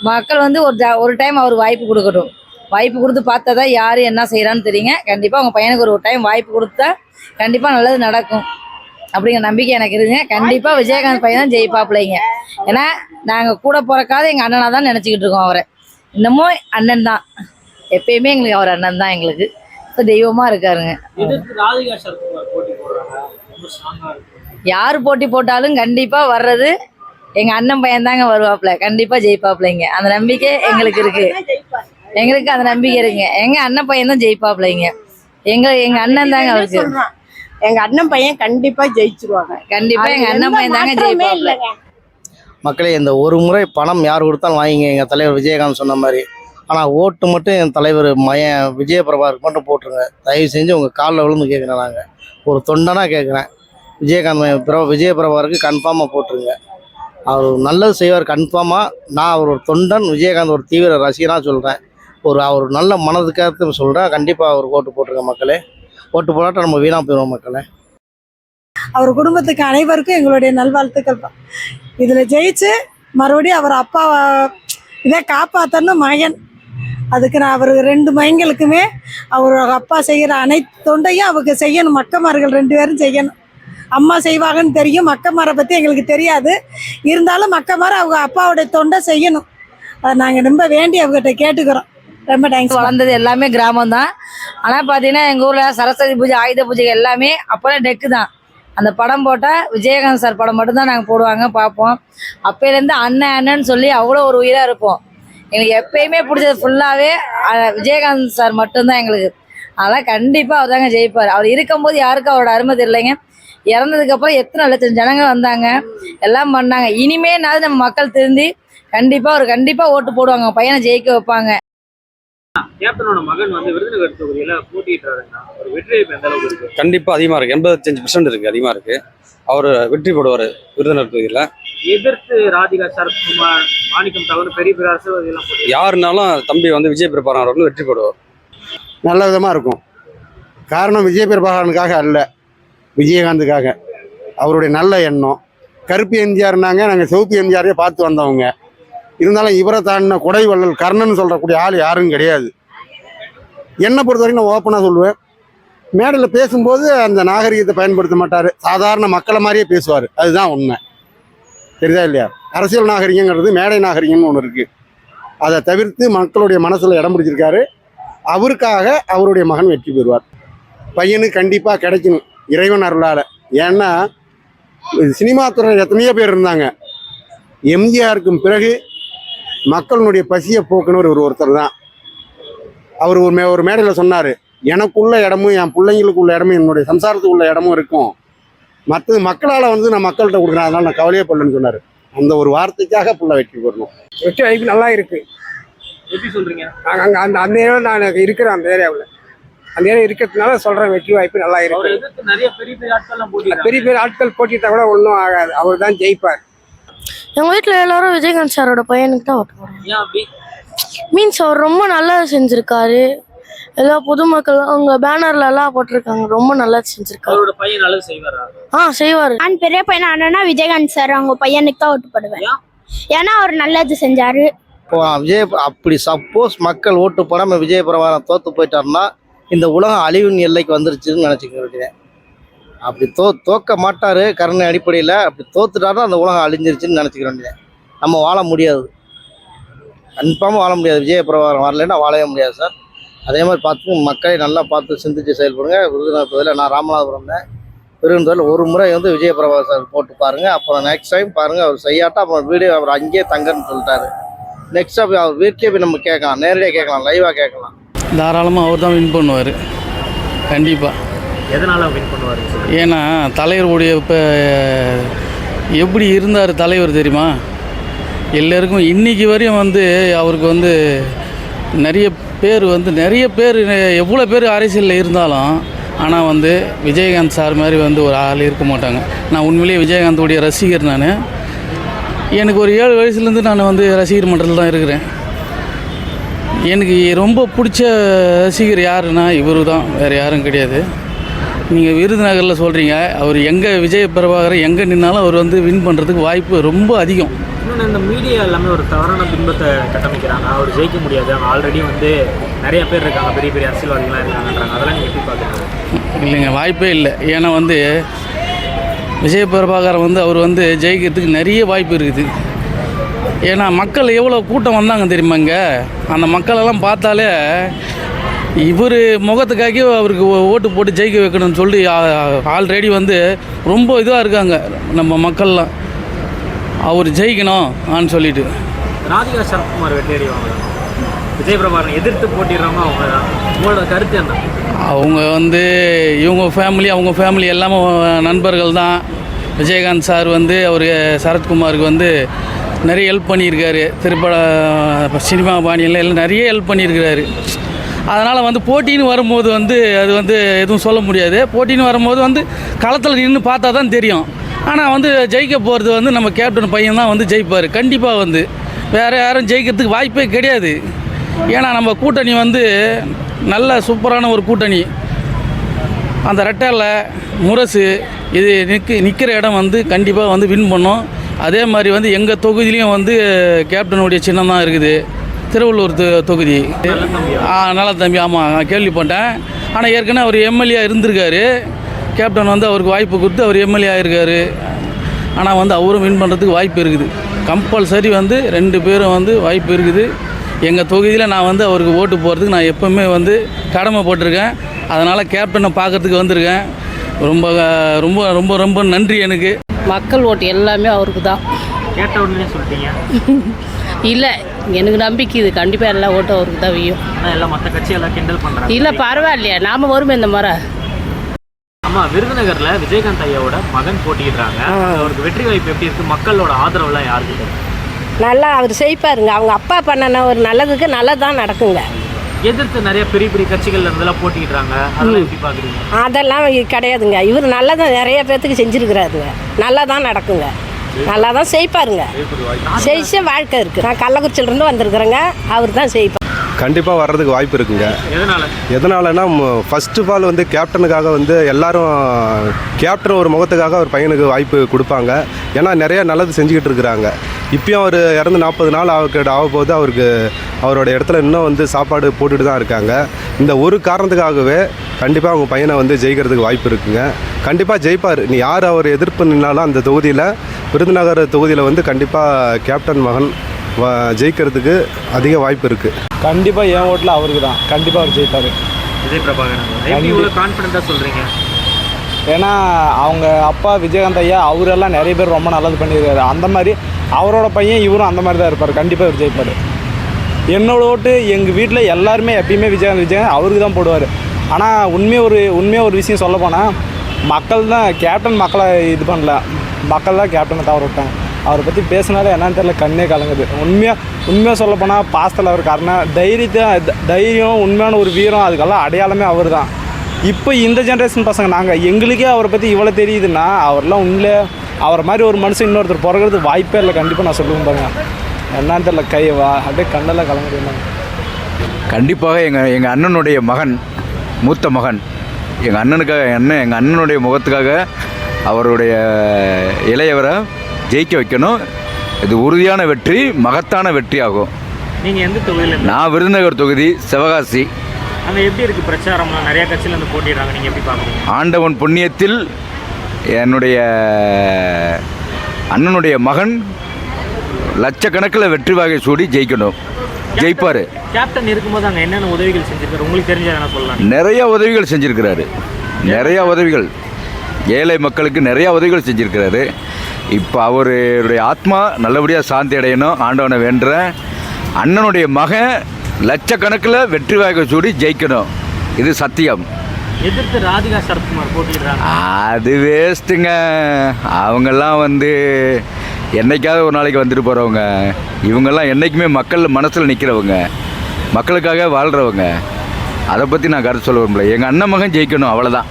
மக்கள் வந்து ஒரு ஜா- ஒரு டைம் அவர் வாய்ப்பு கொடுக்கட்டும். வாய்ப்பு கொடுத்து பார்த்தா தான் யார் என்ன செய்கிறான்னு தெரியுங்க. கண்டிப்பாக உங்கள் பையனுக்கு ஒரு டைம் வாய்ப்பு கொடுத்தா கண்டிப்பாக நல்லது நடக்கும். அப்படிங்கிற நம்பிக்கை எனக்கு இருக்குங்க. கண்டிப்பாக விஜயகாந்த் பையன் தான் ஜெயிப்பாப்பிள்ளைங்க ஏன்னா நாங்கள் கூட பிறக்காத எங்கள் அண்ணனாக தான் நினச்சிக்கிட்டு இருக்கோம் அவரை. இன்னமும் அண்ணன் தான். எப்பயுமே எங்களுக்கு அவர் அண்ணன் தான் எங்களுக்கு. இப்போ தெய்வமாக இருக்காருங்க. யார் போட்டி போட்டாலும் கண்டிப்பாக வர்றது எங்கள் அண்ணன் பையன் தாங்க வருவாப்புல கண்டிப்பாக ஜெயிப்பாப்புலைங்க அந்த நம்பிக்கை எங்களுக்கு இருக்கு. எங்களுக்கு அந்த நம்பிக்கை இருக்குங்க. எங்கள் அண்ணன் பையன் தான் ஜெயிப்பாப்புலைங்க எங்க எங்கள் அண்ணன் தாங்க அவருக்கு. சொல்றான். எங்க அண்ணன் பையன் கண்டிப்பா ஜெயிச்சிருவாங்க. கண்டிப்பாக எங்கள் அண்ணன் பையன் தாங்க ஜெயிப்பாப்புல மக்களே இந்த ஒரு முறை பணம் யார் கொடுத்தாலும் வாங்கிங்க. எங்கள் தலைவர் விஜயகாந்த் சொன்ன மாதிரி. ஆனால் ஓட்டு மட்டும் என் தலைவர் மயன் விஜயபிரபாருக்கு மட்டும் போட்டுருங்க. தயவு செஞ்சு உங்கள் காலில் விழுந்து கேட்குறேன் நாங்கள் ஒரு தொண்டனாக கேட்குறேன் விஜயகாந்த் மயன் பிர விஜயபிரபாருக்கு கன்ஃபார்மாக போட்டுருங்க. அவர் நல்லது செய்வார் கன்ஃபார்மாக நான் அவர் ஒரு தொண்டன் விஜயகாந்த் ஒரு தீவிர ரசிகனாக சொல்கிறேன் ஒரு அவர் நல்ல மனதுக்காக சொல்கிறேன் கண்டிப்பாக அவர் ஓட்டு போட்டிருக்க மக்களே. ஓட்டு போடாட்ட நம்ம வீணாக போயிடுவோம் மக்களே. அவர் குடும்பத்துக்கு அனைவருக்கும் எங்களுடைய நல்வாழ்த்துக்கள். தான் இதில் ஜெயிச்சு மறுபடியும் அவர் அப்பா இதை காப்பாற்றணும்னு மகன். அதுக்கு நான் அவர் ரெண்டு மகன்களுக்குமே அவர் அப்பா செய்கிற அனைத்து தொண்டையும் அவருக்கு செய்யணும். மக்கமார்கள் ரெண்டு பேரும் செய்யணும். அம்மா செய்வாங்கன்னு தெரியும். மக்கமாரை பற்றி எங்களுக்கு தெரியாது. இருந்தாலும் மக்கமாரை அவங்க அப்பாவோட தொண்டை செய்யணும். அதை நாங்கள் ரொம்ப வேண்டி அவங்ககிட்ட கேட்டுக்கிறோம். ரொம்ப தேங்க்ஸ் வளர்ந்தது எல்லாமே கிராமம் தான். ஆனால் பார்த்தீங்கன்னா எங்கள் ஊரில் சரஸ்வதி பூஜை ஆயுத பூஜை எல்லாமே அப்போல்லாம் டெக்கு தான். அந்த படம் போட்டால் விஜயகாந்த் சார் படம் மட்டும்தான் நாங்கள் போடுவாங்க பார்ப்போம். அப்போலேருந்து அண்ணன் அண்ணன்னு சொல்லி அவ்வளோ ஒரு உயிராக இருப்போம். எங்களுக்கு எப்பயுமே பிடிச்சது ஃபுல்லாகவே விஜயகாந்த் சார் மட்டும்தான் எங்களுக்கு. அதெல்லாம் கண்டிப்பாக அவர் தாங்க ஜெயிப்பார். அவர் இருக்கும்போது யாருக்கும் அவரோட அருமை தெரியலைங்க. இறந்ததுக்கப்புறம் எத்தனை லட்சம் ஜனங்க வந்தாங்க. எல்லாம் பண்ணாங்க. இனிமேனாவது நம்ம மக்கள் திருந்தி கண்டிப்பாக அவர் கண்டிப்பாக ஓட்டு போடுவாங்க. பையனை ஜெயிக்க வைப்பாங்க. கேப்டனோட மகன் வந்து விருதுநகர் தொகுதியில போட்டியிட்டாருன்னா ஒரு வெற்றி வாய்ப்பு எந்த அளவுக்கு இருக்கு? கண்டிப்பாக அதிகமாக இருக்குது எண்பத்தஞ்சு பர்சன்ட் இருக்குது அதிகமாக இருக்குது அவர் வெற்றி போடுவார் விருதுநகர் தொகுதியில். எதிர்த்து ராதிகா சரத்குமார் மாணிக்கம் தவிர பெரிய பெரிய யாருனாலும் தம்பி வந்து விஜய் பிரபாரன் அவர்கள் வெற்றி போடுவார். நல்ல விதமாக இருக்கும். காரணம் விஜய் பிரபாகரனுக்காக அல்ல. விஜயகாந்துக்காக. அவருடைய நல்ல எண்ணம். கருப்பு எம்ஜிஆர்னாங்க நாங்கள் சிவப்பு எம்ஜிஆரே பார்த்து வந்தவங்க. இருந்தாலும் இவரை தாண்டின குடைவள்ளல் கர்ணன் சொல்கிறக்கூடிய ஆள் யாரும் கிடையாது. என்னை பொறுத்த வரைக்கும் நான் ஓப்பனாக சொல்லுவேன். மேடையில் பேசும்போது அந்த நாகரிகத்தை பயன்படுத்த மாட்டார். சாதாரண மக்களை மாதிரியே பேசுவார். அதுதான் உண்மை. தெரியுதா இல்லையா? அரசியல் நாகரிகங்கிறது மேடை நாகரிகம்னு ஒன்று இருக்குது அதை தவிர்த்து மக்களுடைய மனசில் இடம் பிடிச்சிருக்காரு. அவருக்காக அவருடைய மகன் வெற்றி பெறுவார். பையனுக்கு கண்டிப்பாக கிடைக்கணும். இறைவன் அருளால். ஏன்னா சினிமா துறையில் எத்தனையோ பேர் இருந்தாங்க. எம்ஜிஆருக்கும் பிறகு மக்களுடைய பசியை போக்குனவர் ஒரு ஒருத்தர் தான். அவர் ஒரு மே ஒரு மேடையில் சொன்னார் எனக்குள்ள இடமும் என் பிள்ளைங்களுக்குள்ள இடமும் என்னுடைய சம்சாரத்துக்குள்ள இடமும் இருக்கும். மற்றது மக்களால் வந்து நான் மக்கள்கிட்ட கொடுக்குறேன். அதனால நான் கவலையே படலன்னு சொன்னார். அந்த ஒரு வார்த்தைக்காக புள்ள வெற்றி பெறணும். வெற்றி வாய்ப்பு நல்லா இருக்கு. எப்படி சொல்றீங்க? நாங்கள் அங்கே அந்த அந்த ஏரியாவில் நான் இருக்கிறேன் அந்த ஏரியாவில். அந்த ஏரியா இருக்கிறதுனால சொல்கிறேன் வெற்றி வாய்ப்பு நல்லா இருக்கு. நிறைய பெரிய பெரிய போட்டியிட்டாங்க பெரிய பெரிய ஆட்கள் போட்டிட்டா கூட ஒன்றும் ஆகாது. அவர் தான் ஜெயிப்பார். எங்கள் வீட்டில் எல்லாரும் விஜயகாந்த் சாரோட பையனுக்கு தான் ஓட்டு போடுறாங்க. மீன்ஸ் அவர் ரொம்ப நல்லா செஞ்சுருக்காரு. எல்லா பொதுமக்கள் அவங்க பேனர்ல எல்லாம் போட்டிருக்காங்க. ரொம்ப நல்லா செய்வாரா? ஆ செய்வார். நான் பெரிய பையன் ஆனா விஜயகாந்த் சார் அவங்க பையனுக்கு தான் ஓட்டு போடுவேன். ஏன்? ஏன்னா அவர் நல்லது செஞ்சாரு. இப்போ விஜய் அப்படி சப்போஸ் மக்கள் ஓட்டு போடாமல் விஜய பிரபாரம் தோத்து போயிட்டாருன்னா இந்த உலகம் அழிவின் எல்லைக்கு வந்துருச்சுன்னு நினச்சிக்க வேண்டியது அப்படி தோ தோக்க மாட்டார் கருணை அடிப்படையில் அப்படி தோத்துட்டாருன்னா அந்த உலகம் அழிஞ்சிருச்சுன்னு நினச்சிக்க வேண்டியது நம்ம வாழ முடியாது. கன்ஃபார்மாக வாழ முடியாது. விஜய பிரபாரம் வரலைன்னா வாழவே முடியாது சார். அதே மாதிரி பார்த்து மக்களை நல்லா பார்த்து சிந்திச்சு செயல்படுங்க. விருதுநகர் பகுதியில் நான் ராமநாதபுரம் தான். விருதுநகரில் ஒரு முறை வந்து விஜய பிரபாகர் சார் போட்டு பாருங்கள் அப்புறம் நெக்ஸ்ட் டைம் பாருங்கள் அவர் செய்யாட்டா அப்புறம் வீடியோ அவர் அங்கேயே தங்கன்னு சொல்லிட்டாரு. நெக்ஸ்ட் அப்போ அவர் வீட்லேயே போய் நம்ம கேட்கலாம். நேரடியாக கேட்கலாம். லைவாக கேட்கலாம். தாராளமாக அவர் தான் வின் பண்ணுவார். கண்டிப்பாக எதனால வின் பண்ணுவாரு? ஏன்னா தலைவருடைய இப்போ எப்படி இருந்தார் தலைவர் தெரியுமா? எல்லாருக்கும் இன்னைக்கு வரையும் வந்து அவருக்கு வந்து நிறைய பேர் வந்து நிறைய பேர் எவ்வளோ பேர் அரசியலில் இருந்தாலும் ஆனால் வந்து விஜயகாந்த் சார் மாதிரி வந்து ஒரு ஆள் இருக்க மாட்டாங்க. நான் உண்மையிலேயே விஜயகாந்தோடைய ரசிகர் நான். எனக்கு ஒரு ஏழு வயசுலேருந்து நான் வந்து ரசிகர் மன்றத்தில் தான் இருக்கிறேன். எனக்கு ரொம்ப பிடிச்ச ரசிகர் யாருன்னா இவரு தான் வேறு யாரும் கிடையாது. நீங்கள் விருதுநகரில் சொல்கிறீங்க அவர் எங்கே விஜய பிரபாகரன் எங்கே நின்னாலும் அவர் வந்து வின் பண்ணுறதுக்கு வாய்ப்பு ரொம்ப அதிகம். இந்த மீடியா எல்லாமே ஒரு தவறான பின்பத்தை கட்டமைக்கிறாங்க. அவர் ஜெயிக்க முடியாது. அவங்க ஆல்ரெடி வந்து நிறைய பேர் இருக்காங்க. பெரிய பெரிய அரசியல்வாதிகள்லாம் இருக்காங்கன்றாங்க. அதெல்லாம் நீங்கள் எப்படி பார்க்குறீங்க? இல்லைங்க வாய்ப்பே இல்லை. ஏன்னா வந்து விஜய் பிரபாகர் வந்து அவர் வந்து ஜெயிக்கிறதுக்கு நிறைய வாய்ப்பு இருக்குது. ஏன்னா மக்கள் எவ்வளோ கூட்டம் வந்தாங்க தெரியுமாங்க அந்த மக்களெல்லாம் பார்த்தாலே இவர் முகத்துக்காகவே அவருக்கு ஓட்டு போட்டு ஜெயிக்க வைக்கணும்னு சொல்லி ஆல்ரெடி வந்து ரொம்ப இதுவாக இருக்காங்க நம்ம மக்கள்லாம். அவர் ஜெயிக்கணும் ஆன்னு சொல்லிட்டு. ராதிகா சரத்குமார் விஜய் பிரபாகரன் எதிர்த்து போட்டிடுறவங்க அவங்க தான் உங்களோட கருத்து என்ன? அவங்க வந்து இவங்க ஃபேமிலி அவங்க ஃபேமிலி எல்லாமே நண்பர்கள் தான் விஜயகாந்த் சார் வந்து அவர் சரத்குமாருக்கு வந்து நிறைய ஹெல்ப் பண்ணியிருக்காரு. திரைப்பட சினிமா பாணியில் எல்லாம் நிறைய ஹெல்ப் பண்ணியிருக்கிறாரு. அதனால் வந்து போட்டின்னு வரும்போது வந்து அது வந்து எதுவும் சொல்ல முடியாது. போட்டின்னு வரும்போது வந்து களத்தில் நின்று பார்த்தா தான் தெரியும். ஆனால் வந்து ஜெயிக்க போகிறது வந்து நம்ம கேப்டன் பையன் தான் வந்து ஜெயிப்பார். கண்டிப்பாக வந்து. வேறு யாரும் ஜெயிக்கிறதுக்கு வாய்ப்பே கிடையாது. ஏன்னா நம்ம கூட்டணி வந்து நல்ல சூப்பரான ஒரு கூட்டணி. அந்த ரெட்டரில் முரசு இது நிற்கு நிற்கிற இடம் வந்து கண்டிப்பாக வந்து வின் பண்ணோம். அதே மாதிரி வந்து எங்கள் தொகுதியிலையும் வந்து கேப்டனுடைய சின்னம் தான் இருக்குது. திருவள்ளூர் தொ- தொகுதி. ஆ நல்ல தம்பி ஆமாம் நான் கேள்விப்பட்டேன் ஆனால் ஏற்கனவே அவர் எம்எல்ஏ இருந்திருக்காரு. கேப்டன் வந்து அவருக்கு வாய்ப்பு கொடுத்து அவர் எம்எல்ஏ ஆயிருக்காரு ஆனால் வந்து அவரும் வின் பண்ணுறதுக்கு வாய்ப்பு இருக்குது. கம்பல்சரி வந்து ரெண்டு பேரும் வந்து வாய்ப்பு இருக்குது. எங்கள் தொகுதியில் நான் வந்து அவருக்கு ஓட்டு போகிறதுக்கு நான் எப்போவுமே வந்து கடமைப்பட்டிருக்கேன் அதனால் கேப்டனை பார்க்கறதுக்கு வந்திருக்கேன். ரொம்ப ரொம்ப ரொம்ப ரொம்ப நன்றி எனக்கு. மக்கள் ஓட்டு எல்லாமே அவருக்கு தான். கேட்ட உடனே சொல்லிட்டீங்க? இல்லை எனக்கு நம்பிக்கை இது. கண்டிப்பாக எல்லா ஓட்டும் அவருக்கு தான் வையும். எல்லாம் மற்ற கட்சியெல்லாம் கிண்டல் பண்ணுறாங்க இல்லை பரவாயில்லையா. நாம் வருமே இந்த மாதிரி ஆமா விருதுநகர்ல விஜயகாந்த் ஐயாவோட மகன் போட்டிடுறாங்க அவருக்கு வெற்றி வாய்ப்பு எப்படி இருக்கு? மக்களோட ஆதரவுலாம் யாருக்கு? நல்லா அவர் செய்ப்பாருங்க. அவங்க அப்பா பண்ணின ஒரு நல்லதுக்கு நல்லதான் நடக்குங்க. எதிர்த்து நிறைய பெரிய பெரிய கட்சிகள்ல இருந்தெல்லாம் போட்டிடுறாங்க அதெல்லாம் எப்படி பாக்குறீங்க அதெல்லாம் கிடையாதுங்க. இவர் நல்லதான் நிறைய பேர்த்துக்கு செஞ்சுருக்கிறாருங்க. நல்லா தான் நடக்குங்க. நல்லா தான் செய்ப்பாருங்க. செய்ச்ச வாழ்க்கை இருக்குது நான் கள்ளக்குறிச்சியிலேருந்து வந்திருக்கிறேங்க. அவர் தான் செய்ப்பார் கண்டிப்பாக வர்றதுக்கு வாய்ப்பு இருக்குங்க. எதனால? எதனாலனா ஃபர்ஸ்ட் ஆஃப் ஆல் வந்து கேப்டனுக்காக வந்து எல்லாரும் கேப்டன் ஒரு முகத்துக்காக ஒரு பையனுக்கு வாய்ப்பு கொடுப்பாங்க. ஏன்னா நிறைய நல்லது செஞ்சுக்கிட்டு இருக்கிறாங்க. இப்பயும் அவர் இறந்து நாற்பது நாள் ஆக ஆக போது அவருக்கு அவரோட இடத்துல இன்னும் வந்து சாப்பாடு போட்டுட்டு தான் இருக்காங்க. இந்த ஒரு காரணத்துக்காகவே கண்டிப்பாக அவங்க பையனை வந்து ஜெயிக்கிறதுக்கு வாய்ப்பு இருக்குங்க. கண்டிப்பாக ஜெயிப்பார். நீ யார் அவர் எதிர்ப்பு நின்னாலும் அந்த தொகுதியில் விருதுநகர் தொகுதியில் வந்து கண்டிப்பாக கேப்டன் மகன் ஜெயிக்கிறதுக்கு அதிக வாய்ப்பு இருக்குது கண்டிப்பாக என் ஓட்டில் அவருக்கு தான். கண்டிப்பாக அவர் ஜெயிப்பார். விஜய் பிரபாகரன் எப்படி சொல்றீங்க? ஏன்னா அவங்க அப்பா விஜயகாந்த் ஐயா அவரெல்லாம் நிறைய பேர் ரொம்ப நல்லது பண்ணியிருக்காரு. அந்த மாதிரி அவரோட பையன் இவரும் அந்த மாதிரி தான் இருப்பார். கண்டிப்பாக இவர் ஜெயிப்பார். என்னோட ஓட்டு எங்கள் வீட்டில் எல்லாருமே எப்பயுமே விஜயகாந்த் விஜயகாந்த் அவருக்கு தான் போடுவார். ஆனால் உண்மையாக ஒரு உண்மையாக ஒரு விஷயம் சொல்ல போனால் மக்கள் தான் கேப்டன் மக்களை இது பண்ணல. மக்கள் தான் கேப்டனை தவற விட்டாங்க அவரை பற்றி பேசினாலே என்னன்னு தெரியல கண்ணே கலங்குது. உண்மையாக உண்மையாக சொல்லப்போனால் பாஸ்தில் அவர் காரணம் தைரியத்தை த- தைரியம் உண்மையான ஒரு வீரம் அதுக்கெல்லாம் அடையாளமே அவர் தான் இப்போ இந்த ஜென்ரேஷன் பசங்க நாங்கள் எங்களுக்கே அவரை பற்றி இவ்வளோ தெரியுதுன்னா அவர்லாம் உண்மையிலே அவரை மாதிரி ஒரு மனுஷன் இன்னொருத்தர் பிறகுறது வாய்ப்பே இல்லை. கண்டிப்பாக நான் சொல்லுவேன் பாருங்க. என்னன்னு தெரில கை வா அப்படியே கண்ணெல்லாம் கலங்குது கண்டிப்பாக எங்கள் எங்கள் அண்ணனுடைய மகன் மூத்த மகன் எங்கள் அண்ணனுக்காக அண்ணன் எங்கள் அண்ணனுடைய முகத்துக்காக அவருடைய இளையவரை ஜெயிக்க வைக்கணும். இது உறுதியான வெற்றி மகத்தான வெற்றி ஆகும். நீங்க எந்த தொகுதியில நான் விருதுநகர் தொகுதி சிவகாசி. அங்க எப்படி இருக்கு பிரச்சாரம்லாம்? நிறைய கட்சியில இருந்து போட்டிடுறாங்க நீங்க எப்படி பாக்குறீங்க? ஆண்டவன் புண்ணியத்தில் என்னுடைய அண்ணனுடைய மகன் லட்சக்கணக்கில் வெற்றி வாகை சூடி ஜெயிக்கணும். ஜெயிப்பார். கேப்டன் இருக்கும்போது அங்க என்னென்ன உதவிகள் செஞ்சிருக்காரு? உங்களுக்கு தெரிஞ்ச என்ன சொல்லலாம். நிறைய உதவிகள் செஞ்சுருக்கிறாரு. நிறைய உதவிகள். ஏழை மக்களுக்கு நிறைய உதவிகள் செஞ்சுருக்கிறாரு. இப்போ அவருடைய ஆத்மா நல்லபடியாக சாந்தி அடையணும் ஆண்டவனை வேண்டுற அண்ணனுடைய மகன் லட்சக்கணக்கில் வெற்றி வாகை சூடி ஜெயிக்கணும். இது சத்தியம். எதிர்த்து ராதிகா சரத்குமார் போட்டிடுறாங்க அது வேஸ்ட்டுங்க. அவங்கெல்லாம் வந்து என்னைக்காவது ஒரு நாளைக்கு வந்துட்டு போகிறவங்க இவங்கெல்லாம் என்றைக்குமே மக்கள் மனசில் நிற்கிறவங்க மக்களுக்காக வாழ்கிறவங்க அதை பற்றி நான் கருத்து சொல்ல விரும்பல. எங்கள் அண்ணன் மகன் ஜெயிக்கணும் அவ்வளோதான்